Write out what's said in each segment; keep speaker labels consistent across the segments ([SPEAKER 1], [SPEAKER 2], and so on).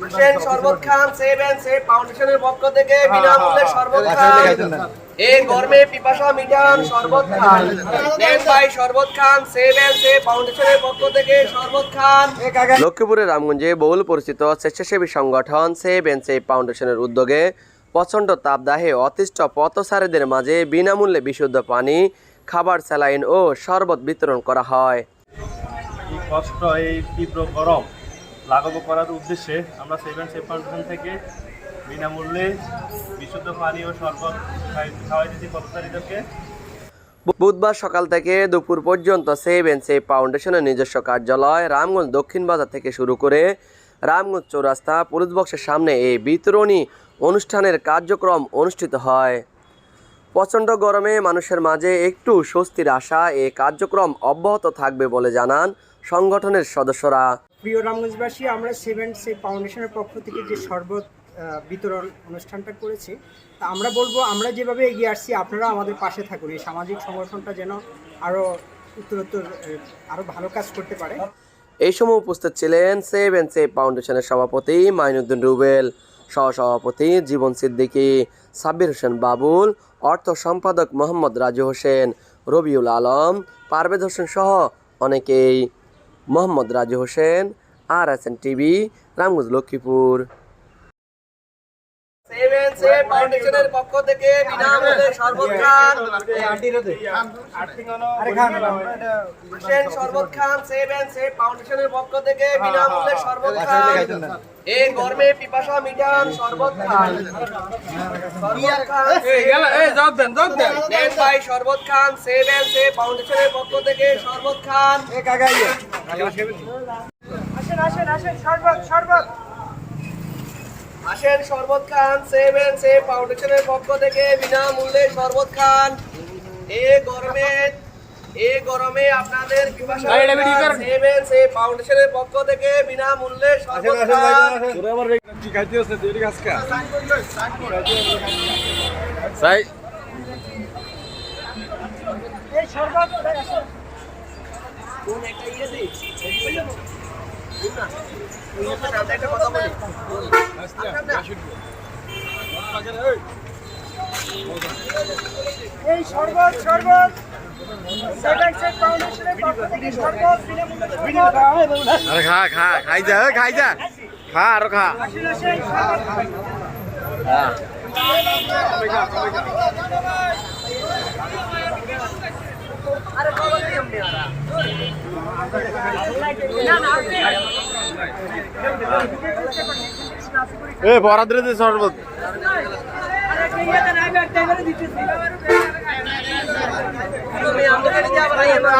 [SPEAKER 1] হোসেন শরবত খান save and save ফাউন্ডেশনের পক্ষ থেকে বিনামূল্যে শরবত খান। এই গরমে পিপাসা মিটান শরবত খান। শরবত খান সেভ এন্ড সেভ ফাউন্ডেশনের পক্ষ থেকে শরবত খান। লক্ষ্মীপুরের রামগঞ্জে বহুল পরিচিত স্বেচ্ছাসেবী সংগঠন সেভ এন্ড সেভ ফাউন্ডেশনের উদ্যোগে প্রচণ্ড তাপদাহে অতিষ্ঠ পথচারীদের মাঝে বিনামূল্যে বিশুদ্ধ পানি খাবার স্যালাইন ও শরবত বিতরণ করা হয়।
[SPEAKER 2] কষ্ট এই তীব্র গরম। লাঘব করার উদ্দেশ্যে আমরা সেভেন সেভ ফাউন্ডেশন থেকে বিনামূল্যে বিশুদ্ধ পানি ও শরবত খাওয়াই দিচ্ছি পথচারীদেরকে
[SPEAKER 1] বুধবার সকাল থেকে দুপুর পর্যন্ত সেভ এন্ড সেভ ফাউন্ডেশনের নিজস্ব কার্যালয় রামগঞ্জ দক্ষিণ বাজার থেকে শুরু করে রামগঞ্জ চৌরাস্তা পুলিশ বক্সের সামনে এই বিতরণী অনুষ্ঠানের কার্যক্রম অনুষ্ঠিত হয়। প্রচণ্ড গরমে মানুষের মাঝে একটু স্বস্তির আশা এই কার্যক্রম অব্যাহত থাকবে বলে জানান সংগঠনের সদস্যরা।
[SPEAKER 3] প্রিয় রামগঞ্জবাসী, আমরা সেভেন সে ফাউন্ডেশনের পক্ষ থেকে যে শরবত বিতরণ অনুষ্ঠানটা করেছি, তা আমরা বলব আমরা যেভাবে এগিয়ে আসছি আপনারা আমাদের পাশে থাকুন। এই সামাজিক সংগঠনটা যেন আরও উত্তরোত্তর আরও ভালো কাজ করতে পারে।
[SPEAKER 1] এই সময় উপস্থিত ছিলেন সেভ এন্ড সেভ ফাউন্ডেশনের সভাপতি মাইনুদ্দিন রুবেল, সহসভাপতি জীবন সিদ্দিকী, সাব্বির হোসেন বাবুল, অর্থ সম্পাদক মোহাম্মদ রাজু হোসেন, রবিউল আলম, পারভেজ হোসেন সহ অনেকেই Mohammad Raju Hossain R S N TV Ramganj Lakshmipur. Save ফাউন্ডেশনের পক্ষ থেকে বিনামূল্যে শরবত খান হোসেন শরবত খান সেভ এন্ড সেভ ফাউন্ডেশনের পক্ষ থেকে বিনামূল্যে শরবত খান। এই গরমে পিপাসা মিটান শরবত খান। শরবত খান নেন ভাই শরবত খান সেভ এন্ড সেভ ফাউন্ডেশনের পক্ষ থেকে শরবত খান।
[SPEAKER 3] আসেন আসেন আসেন শরবত শরবত।
[SPEAKER 1] আসেন শরবত খান সেভ এন্ড সেভ ফাউন্ডেশনের পক্ষ থেকে বিনামূল্যে শরবত খান। এই গরমে এই গরমে আপনাদের পিপাসা সেভ এন্ড সেভ ফাউন্ডেশনের পক্ষ থেকে বিনামূল্যে শরবত খান।
[SPEAKER 3] এই শরবত আসেন।
[SPEAKER 1] কোন একটা ইয়ে দিই দিন। না ওই একটা আসেন না।
[SPEAKER 3] এই শরবত শরবত।
[SPEAKER 4] আরে খা খা খাই যা খাই যা। খা আরও খা
[SPEAKER 3] আসেন শরবত
[SPEAKER 1] আরে খবর দিই আমি আরা
[SPEAKER 4] এ বরাদ্দ দে শরবত
[SPEAKER 1] না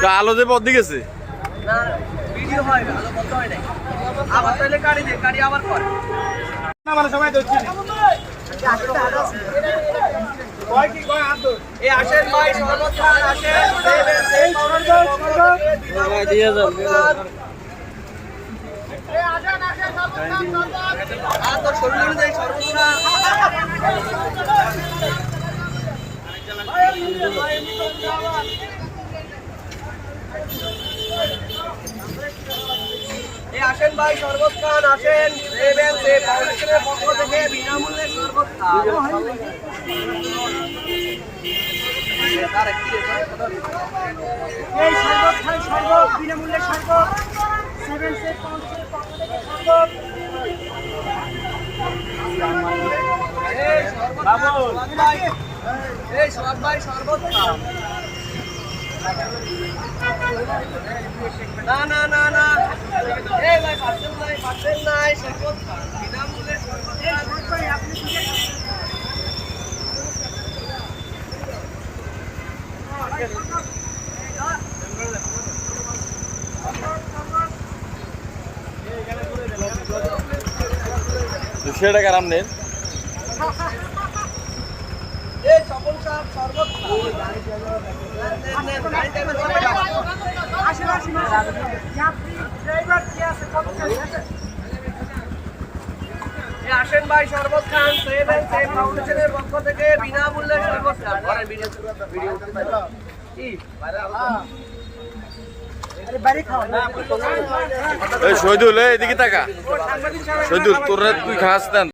[SPEAKER 1] না
[SPEAKER 4] আলো যে বদ গেছে।
[SPEAKER 1] না ভিডিও হয় ভালো বলতে হয় নাই। আবার তাহলে কাটি দে কাটি আবার কর। এই আসেন ভাই শরবত খান আসেন সেভেন সেভ ফাউন্ডেশনের দিয়ে যান আর তোর শরীর অনুযায়ী শরবত খান এই আসেন ভাই শরবত খান আসেন সেভেন সেভ ফাউন্ডেশনের পক্ষ থেকে বিনামূল্যে শরবত না না না না।
[SPEAKER 4] দুশো টাকা রাম নেন।
[SPEAKER 1] এই স্বপন সাহেব শরবত খান নেন, নেন, গাড়িতে এনে চলে যাও।
[SPEAKER 3] আসেন আসেন আসেন যাত্রী ড্রাইভার
[SPEAKER 1] আসেন ভাই শরবত খান সেভ এন্ড সেভ ফাউন্ডেশনের পক্ষ থেকে বিনামূল্যে শরবত খান করেন ভিডিও ভিডিও কি?
[SPEAKER 4] শহীদুল এদিকে তাকা। শহীদুল তোরা তুই খাস